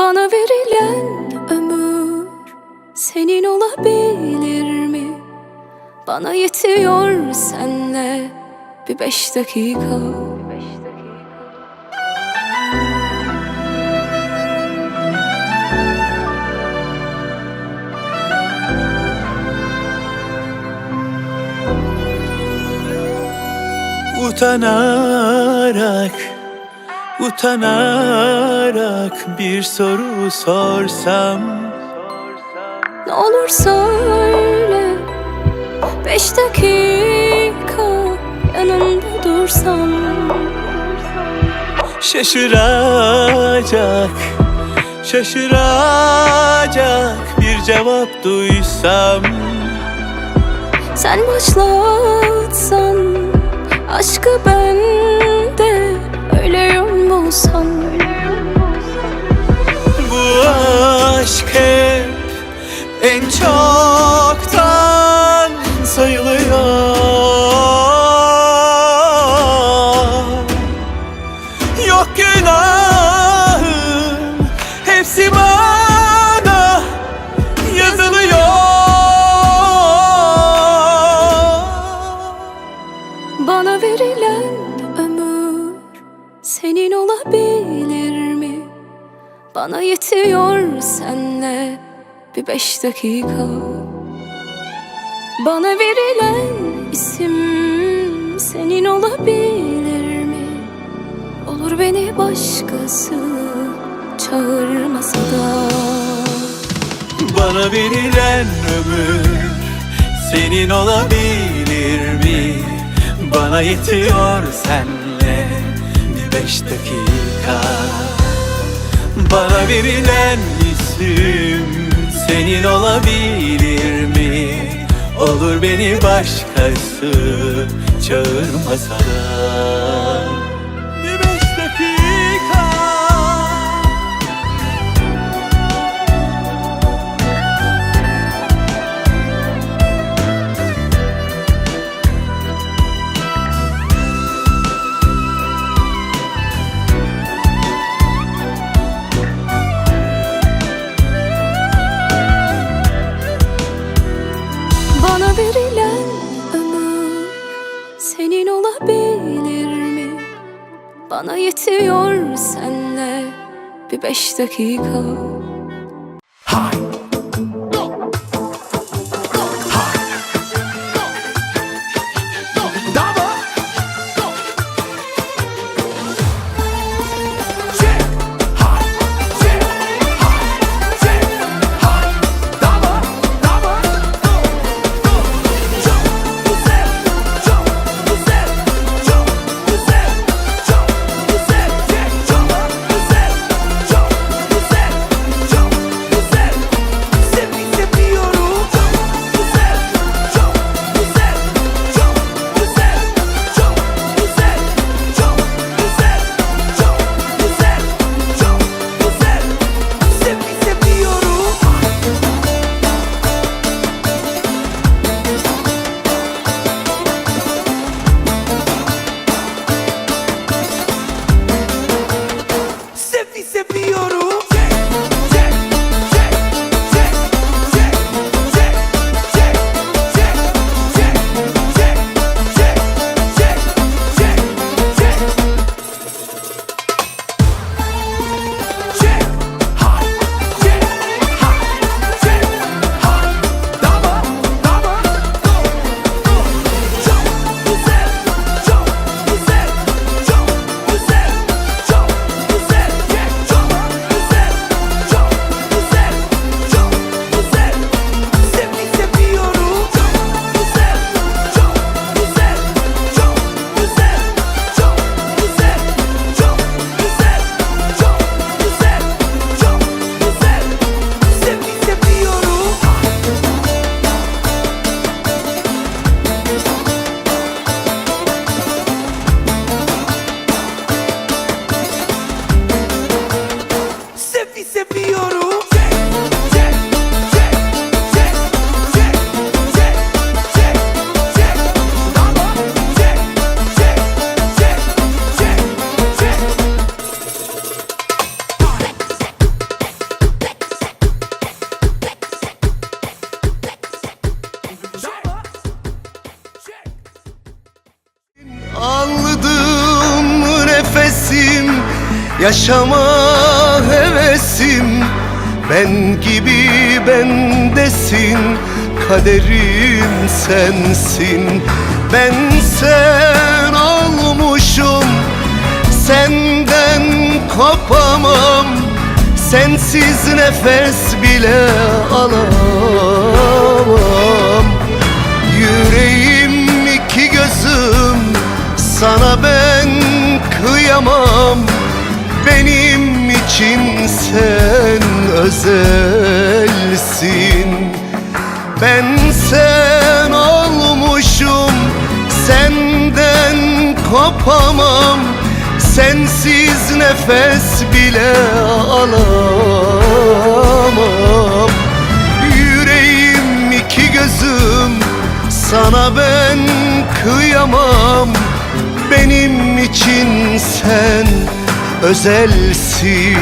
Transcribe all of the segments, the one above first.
Bana verilen ömür senin olabilir mi? Bana yetiyor senle bir beş dakika. Utanarak, utanarak bir soru sorsam. Ne olur söyle Beş dakika yanında dursam. Şaşıracak, şaşıracak bir cevap duysam. Sen başlatsan aşkı bende Öyle yol bulsam Bu aşk hep en çoktan sayılıyor beş dakika Bana verilen isim senin olabilir mi? Olur beni başkası çağırmasa da Bana verilen ömür senin olabilir mi? Bana yetiyor senle bir beş dakika Bana verilen isim senin olabilir mi? Olur beni başkası çağırmasa da Bana yetiyor senle bir beş dakika. Yaşama Ben gibi bendesin Kaderim sensin. Ben sen olmuşum Senden kopamam. Sensiz nefes bile alamam. Yüreğim iki gözüm Sana ben kıyamam. Benim için sen özelsin. Ben sen olmuşum Senden kopamam. Sensiz nefes bile alamam. Yüreğim iki gözüm Sana ben kıyamam. Benim için sen özelsin.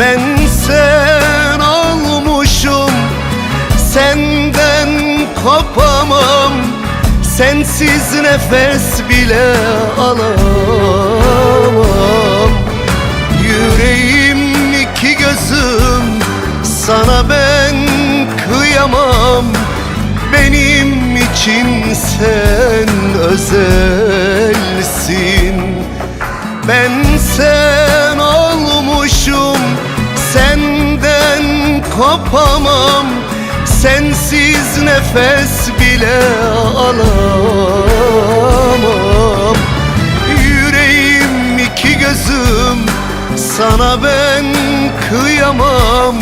Ben sen olmuşum Senden kopamam. Sensiz nefes bile alamam. Yüreğim iki gözüm Sana ben kıyamam. Benim için sen özelsin nefes bile alamam. Yüreğim iki gözüm Sana ben kıyamam.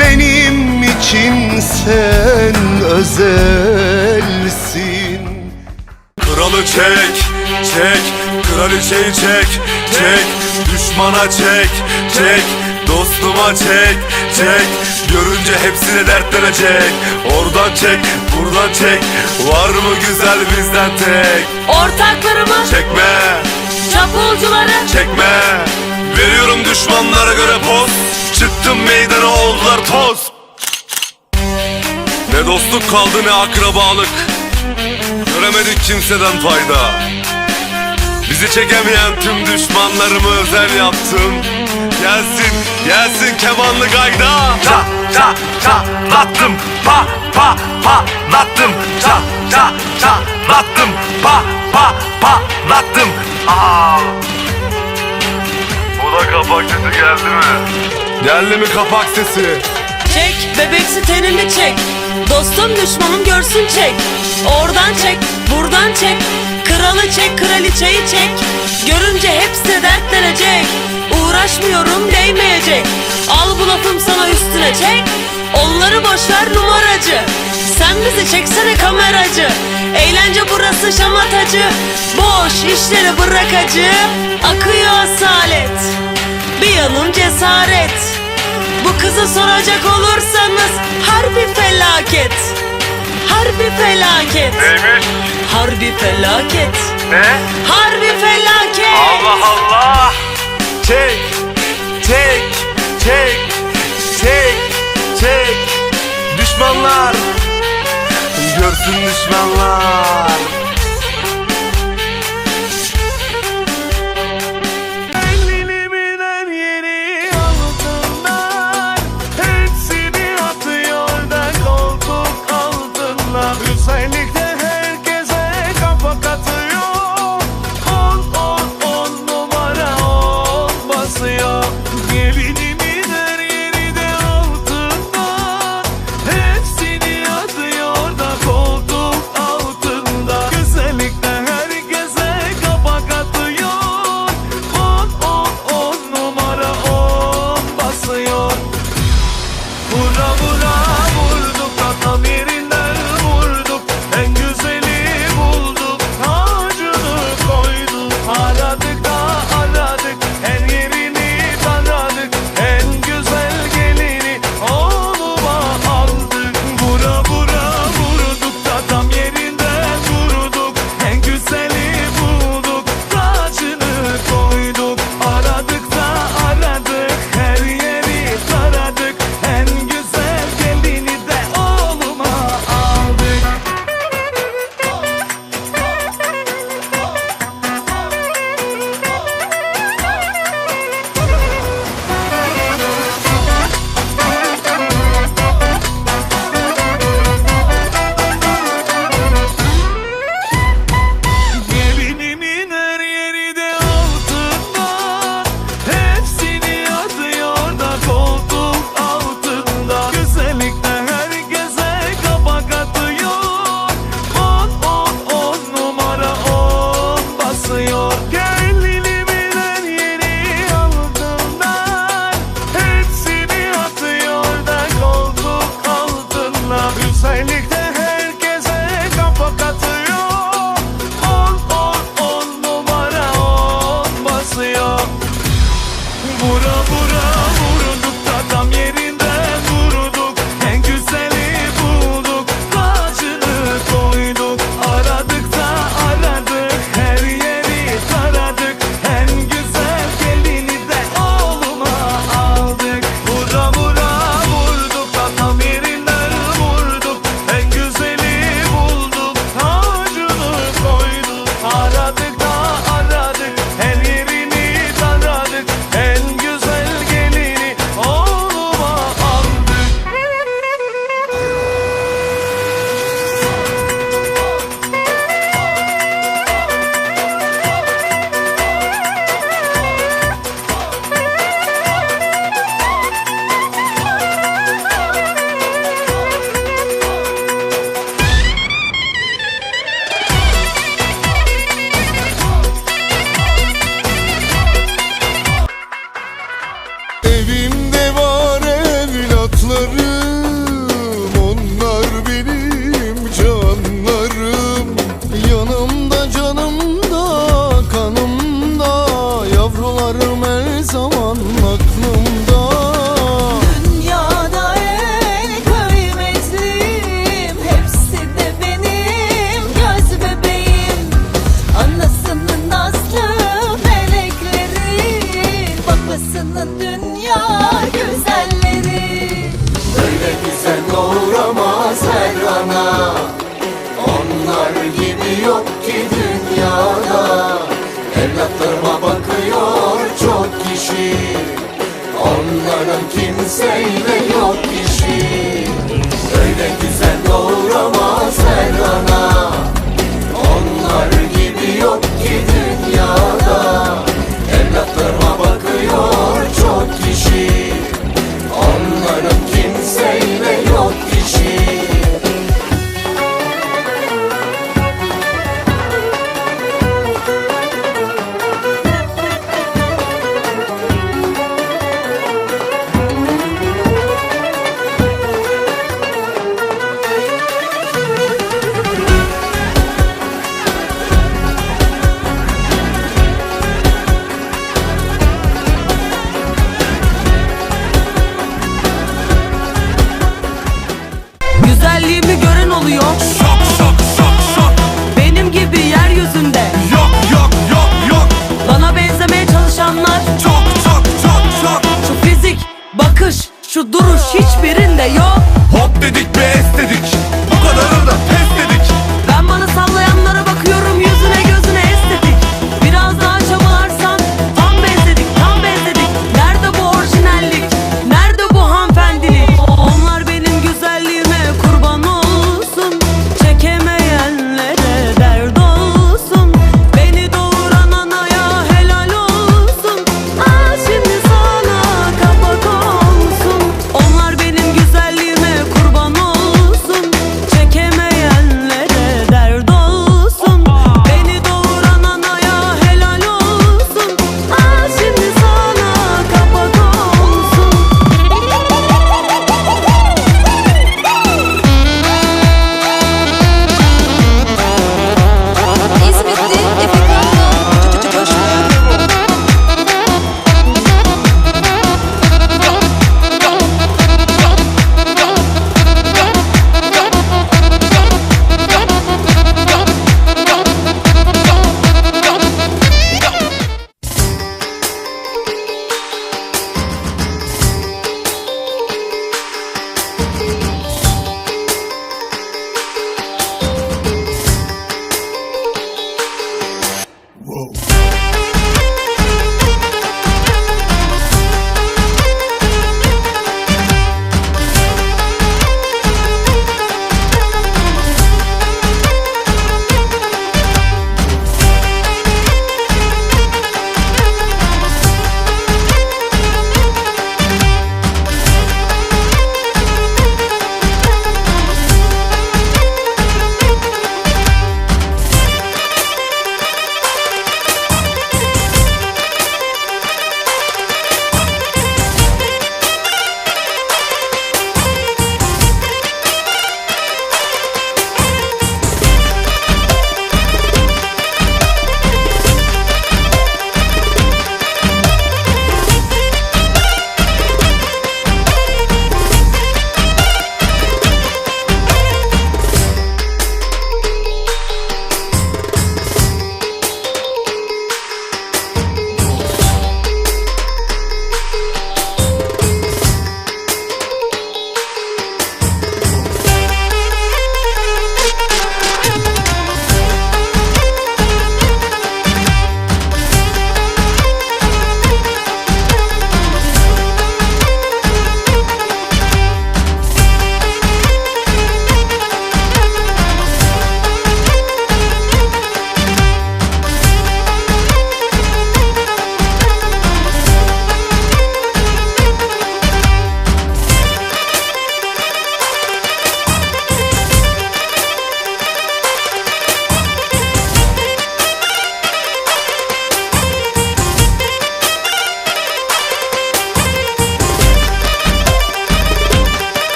Benim için sen özelsin. Kralı çek, çek, kraliçeyi çek, çek. Düşmana çek, çek, dostuma çek, çek Görünce hepsine dertlenecek. Oradan çek, buradan çek. Var mı güzel bizden tek? Ortaklarımı, Çekme, çapulcuları çekme. Veriyorum düşmanlara göre poz. Çıktım meydana oldular toz. Ne dostluk kaldı ne akrabalık. Göremedik kimseden fayda. Bizi çekemeyen tüm düşmanlarımı özel yaptım Gelsin, gelsin kemanlı gayda Ça, ça, çatlattım Pa, pa, patlattım Ça, ça, çatlattım Pa, pa, patlattım Aa. Bu da kapak sesi geldi mi? Geldi mi kapak sesi? Çek, bebeksi tenini çek Dostum düşmanım görsün çek Oradan çek, buradan çek Kralı çek, kraliçeyi çek. Görünce hepsi dertlenecek. Uğraşmıyorum değmeyecek. Al bu lafım sana üstüne çek. Onları boşver numaracı. Sen bizi çeksene kameracı. Eğlence burası şamatacı. Boş işleri bırak acı Akıyor asalet. Bir yanım cesaret. Bu kızı soracak olursanız harbi felaket Harbi felaket. Neymiş? Harbi felaket. Ne? Harbi felaket. Allah Çek Çek Çek Çek Çek. Düşmanlar. Görsün düşmanlar dünya güzelleri. Böyle güzel doğramaz her ana. Onlar gibi yok ki dünyada. Evlatlarıma bakıyor çok kişi. Onların kimseyle yok işi. Öyle güzel doğramaz her ana. Onlar gibi yok ki dünyada.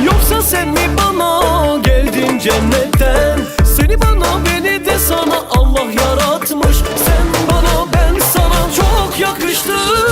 Yoksa sen mi bana geldin cennetten? Seni bana beni de sana Allah yaratmış. Sen bana ben sana çok yakıştık